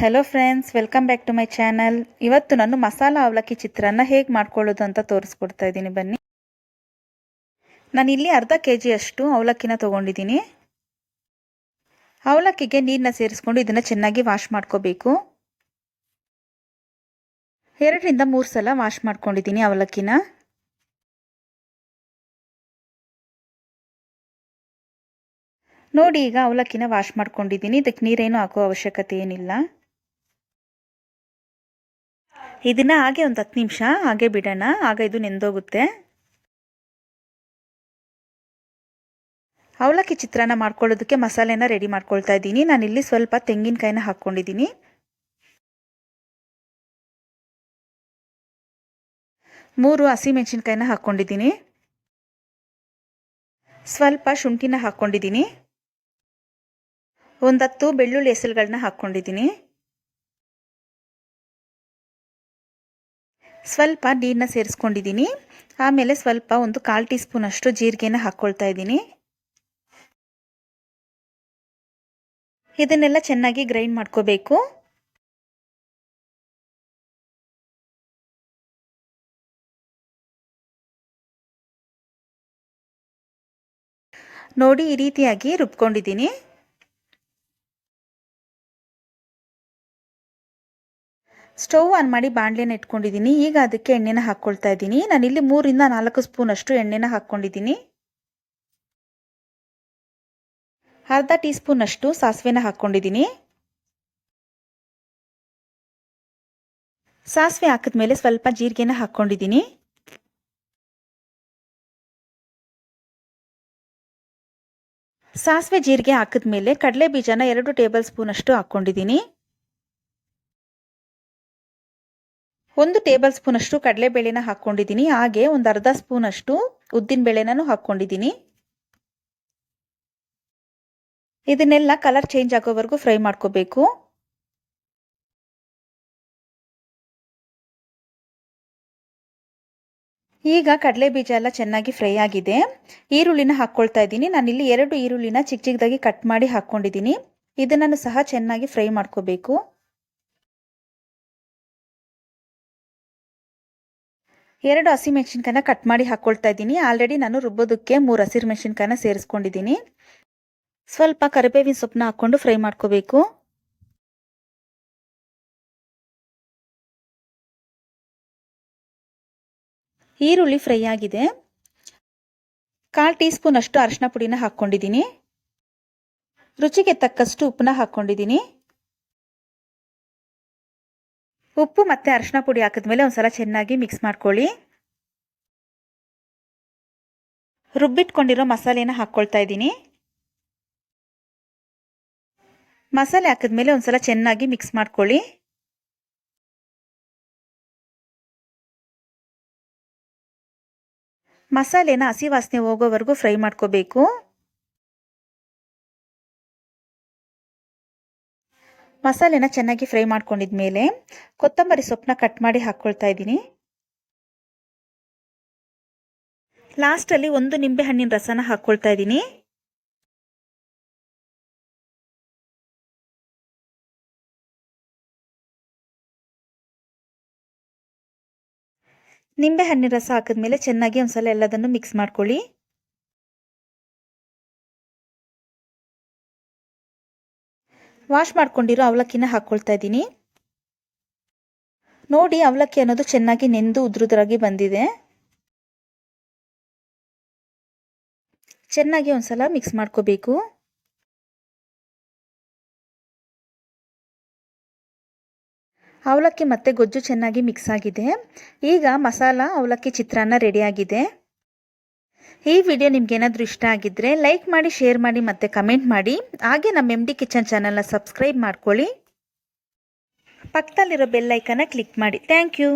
Hello friends welcome back to my channel ಇವತ್ತು ನಾನು ಮಸಾಲ ಅವಲಕ್ಕಿ ಚಿತ್ರಾನ್ನ ಹೇಗೆ ಮಾಡ್ಕೊಳ್ಳೋದು ಅಂತ ತೋರಿಸ್ಕೊಡ್ತಾ ಇದ್ದೀನಿ. ಬನ್ನಿ. ನಾನು ಇಲ್ಲಿ ಅರ್ಧ ಕೆ ಜಿಯಷ್ಟು ಅವಲಕ್ಕಿನ ತೊಗೊಂಡಿದ್ದೀನಿ. ಅವಲಕ್ಕಿಗೆ ನೀರನ್ನ ಸೇರಿಸ್ಕೊಂಡು ಇದನ್ನು ಚೆನ್ನಾಗಿ ವಾಶ್ ಮಾಡ್ಕೋಬೇಕು. ಎರಡರಿಂದ ಮೂರು ಸಲ ವಾಶ್ ಮಾಡ್ಕೊಂಡಿದ್ದೀನಿ ಅವಲಕ್ಕಿನ. ನೋಡಿ, ಈಗ ಅವಲಕ್ಕಿನ ವಾಶ್ ಮಾಡ್ಕೊಂಡಿದ್ದೀನಿ. ಇದಕ್ಕೆ ನೀರೇನು ಹಾಕೋ ಅವಶ್ಯಕತೆ ಏನಿಲ್ಲ. ಇದನ್ನ ಹಾಗೆ ಒಂದು ಹತ್ತು ನಿಮಿಷ ಹಾಗೆ ಬಿಡೋಣ. ಆಗ ಇದು ನೆಂದೋಗುತ್ತೆ. ಅವಲಕ್ಕಿ ಚಿತ್ರಾನ್ನ ಮಾಡ್ಕೊಳ್ಳೋದಕ್ಕೆ ಮಸಾಲೆನ ರೆಡಿ ಮಾಡ್ಕೊಳ್ತಾ ಇದ್ದೀನಿ. ನಾನು ಇಲ್ಲಿ ಸ್ವಲ್ಪ ತೆಂಗಿನಕಾಯಿನ ಹಾಕ್ಕೊಂಡಿದ್ದೀನಿ. ಮೂರು ಹಸಿಮೆಣಸಿನ್ಕಾಯಿನ ಹಾಕ್ಕೊಂಡಿದ್ದೀನಿ. ಸ್ವಲ್ಪ ಶುಂಠಿನ ಹಾಕ್ಕೊಂಡಿದ್ದೀನಿ. ಒಂದತ್ತು ಬೆಳ್ಳುಳ್ಳಿ ಹೆಸರುಗಳನ್ನ ಹಾಕ್ಕೊಂಡಿದ್ದೀನಿ. ಸ್ವಲ್ಪ ನೀರನ್ನ ಸೇರಿಸ್ಕೊಂಡಿದ್ದೀನಿ. ಆಮೇಲೆ ಸ್ವಲ್ಪ ಒಂದು ಕಾಲು ಟೀ ಸ್ಪೂನ್ ಅಷ್ಟು ಜೀರಿಗೆನ ಹಾಕ್ಕೊಳ್ತಾ ಇದ್ದೀನಿ. ಇದನ್ನೆಲ್ಲ ಚೆನ್ನಾಗಿ ಗ್ರೈಂಡ್ ಮಾಡ್ಕೋಬೇಕು. ನೋಡಿ ಈ ರೀತಿಯಾಗಿ ರುಬ್ಕೊಂಡಿದ್ದೀನಿ. ಸ್ಟವ್ ಆನ್ ಮಾಡಿ ಬಾಣಲೆನ ಇಟ್ಕೊಂಡಿದ್ದೀನಿ. ಈಗ ಅದಕ್ಕೆ ಎಣ್ಣೆನ ಹಾಕ್ಕೊಳ್ತಾ ಇದ್ದೀನಿ. ನಾನಿಲ್ಲಿ ಮೂರಿಂದ ನಾಲ್ಕು ಸ್ಪೂನ್ ಅಷ್ಟು ಎಣ್ಣೆನ ಹಾಕ್ಕೊಂಡಿದ್ದೀನಿ. ಅರ್ಧ ಟೀ ಸ್ಪೂನ್ ಅಷ್ಟು ಸಾಸಿವೆನ ಹಾಕ್ಕೊಂಡಿದ್ದೀನಿ. ಸಾಸಿವೆ ಹಾಕಿದ್ಮೇಲೆ ಸ್ವಲ್ಪ ಜೀರಿಗೆನ ಹಾಕ್ಕೊಂಡಿದ್ದೀನಿ. ಸಾಸಿವೆ ಜೀರಿಗೆ ಹಾಕಿದ್ಮೇಲೆ ಕಡಲೆ ಬೀಜನ ಎರಡು ಟೇಬಲ್ ಸ್ಪೂನ್ ಅಷ್ಟು ಹಾಕ್ಕೊಂಡಿದ್ದೀನಿ. ಒಂದು ಟೇಬಲ್ ಸ್ಪೂನ್ ಅಷ್ಟು ಕಡಲೆಬೇಳೆನ ಹಾಕ್ಕೊಂಡಿದ್ದೀನಿ ಹಾಗೆ ಒಂದು ಅರ್ಧ ಸ್ಪೂನ್ ಅಷ್ಟು ಉದ್ದಿನ ಬೇಳೆನೂ ಹಾಕ್ಕೊಂಡಿದ್ದೀನಿ ಇದನ್ನೆಲ್ಲ ಕಲರ್ ಚೇಂಜ್ ಆಗೋವರೆಗೂ ಫ್ರೈ ಮಾಡ್ಕೋಬೇಕು. ಈಗ ಕಡಲೆ ಬೀಜ ಎಲ್ಲ ಚೆನ್ನಾಗಿ ಫ್ರೈ ಆಗಿದೆ. ಈರುಳ್ಳಿನ ಹಾಕ್ಕೊಳ್ತಾ ಇದ್ದೀನಿ. ನಾನಿಲ್ಲಿ ಎರಡು ಈರುಳ್ಳಿನ ಚಿಕ್ಕ ಚಿಕ್ಕದಾಗಿ ಕಟ್ ಮಾಡಿ ಹಾಕ್ಕೊಂಡಿದ್ದೀನಿ ಇದನ್ನು ಸಹ ಚೆನ್ನಾಗಿ ಫ್ರೈ ಮಾಡ್ಕೋಬೇಕು. ಎರಡು ಹಸಿ ಹಸಿಮೆಣಸಿನ್ಕಾಯನ್ನ ಕಟ್ ಮಾಡಿ ಹಾಕ್ಕೊಳ್ತಾ ಇದ್ದೀನಿ. ಆಲ್ರೆಡಿ ನಾನು ರುಬ್ಬೋದಕ್ಕೆ ಮೂರು ಹಸಿರು ಮೆಣಸಿನ್ಕಾಯನ್ನ ಸೇರಿಸ್ಕೊಂಡಿದ್ದೀನಿ. ಸ್ವಲ್ಪ ಕರಿಬೇವಿನ ಸೊಪ್ಪನ್ನ ಹಾಕ್ಕೊಂಡು ಫ್ರೈ ಮಾಡ್ಕೋಬೇಕು. ಈರುಳ್ಳಿ ಫ್ರೈ ಆಗಿದೆ. ಕಾಲು ಟೀ ಸ್ಪೂನ್ ಅಷ್ಟು ಅರಿಶಿನ ಪುಡಿನ ಹಾಕ್ಕೊಂಡಿದ್ದೀನಿ. ರುಚಿಗೆ ತಕ್ಕಷ್ಟು ಉಪ್ಪನ್ನ ಹಾಕ್ಕೊಂಡಿದ್ದೀನಿ. ಉಪ್ಪು ಮತ್ತು ಅರಿಶಿನ ಪುಡಿ ಹಾಕಿದ್ಮೇಲೆ ಒಂದ್ಸಲ ಚೆನ್ನಾಗಿ ಮಿಕ್ಸ್ ಮಾಡ್ಕೊಳ್ಳಿ. ರುಬ್ಬಿಟ್ಕೊಂಡಿರೋ ಮಸಾಲೆನ ಹಾಕ್ಕೊಳ್ತಾ ಇದ್ದೀನಿ. ಮಸಾಲೆ ಹಾಕಿದ್ಮೇಲೆ ಒಂದ್ಸಲ ಚೆನ್ನಾಗಿ ಮಿಕ್ಸ್ ಮಾಡ್ಕೊಳ್ಳಿ. ಮಸಾಲೆನ ಹಸಿ ವಾಸನೆ ಹೋಗೋವರೆಗೂ ಫ್ರೈ ಮಾಡ್ಕೋಬೇಕು. ಮಸಾಲೆನ ಚೆನ್ನಾಗಿ ಫ್ರೈ ಮಾಡ್ಕೊಂಡಿದ್ಮೇಲೆ ಕೊತ್ತಂಬರಿ ಸೊಪ್ಪನ್ನ ಕಟ್ ಮಾಡಿ ಹಾಕ್ಕೊಳ್ತಾ ಇದ್ದೀನಿ. ಲಾಸ್ಟಲ್ಲಿ ಒಂದು ನಿಂಬೆ ಹಣ್ಣಿನ ರಸನ ಹಾಕ್ಕೊಳ್ತಾ ಇದ್ದೀನಿ. ನಿಂಬೆ ಹಣ್ಣಿನ ರಸ ಹಾಕಿದ್ಮೇಲೆ ಚೆನ್ನಾಗಿ ಒಂದ್ಸಲ ಎಲ್ಲದನ್ನು ಮಿಕ್ಸ್ ಮಾಡ್ಕೊಳ್ಳಿ. ವಾಶ್ ಮಾಡ್ಕೊಂಡಿರೋ ಅವಲಕ್ಕಿನ ಹಾಕ್ಕೊಳ್ತಾ ಇದ್ದೀನಿ. ನೋಡಿ ಅವಲಕ್ಕಿ ಅನ್ನೋದು ಚೆನ್ನಾಗಿ ನೆಂದು ಉದ್ರುದ್ರಾಗಿ ಬಂದಿದೆ. ಚೆನ್ನಾಗಿ ಒಂದ್ಸಲ ಮಿಕ್ಸ್ ಮಾಡ್ಕೋಬೇಕು. ಅವಲಕ್ಕಿ ಮತ್ತು ಗೊಜ್ಜು ಚೆನ್ನಾಗಿ ಮಿಕ್ಸ್ ಆಗಿದೆ. ಈಗ ಮಸಾಲ, ಅವಲಕ್ಕಿ ಚಿತ್ರಾನ್ನ ರೆಡಿಯಾಗಿದೆ ಈ ವಿಡಿಯೋ ನಿಮ್ಗೇನಾದರೂ ಇಷ್ಟ ಆಗಿದ್ದರೆ ಲೈಕ್ ಮಾಡಿ, ಶೇರ್ ಮಾಡಿ ಮತ್ತು ಕಮೆಂಟ್ ಮಾಡಿ. ಹಾಗೆ ನಮ್ಮ ಎಂ ಡಿ ಕಿಚನ್ ಚಾನಲ್ನ ಸಬ್ಸ್ಕ್ರೈಬ್ ಮಾಡ್ಕೊಳ್ಳಿ. ಪಕ್ಕದಲ್ಲಿರೋ ಬೆಲ್ಲೈಕನ್ನ ಕ್ಲಿಕ್ ಮಾಡಿ. Thank you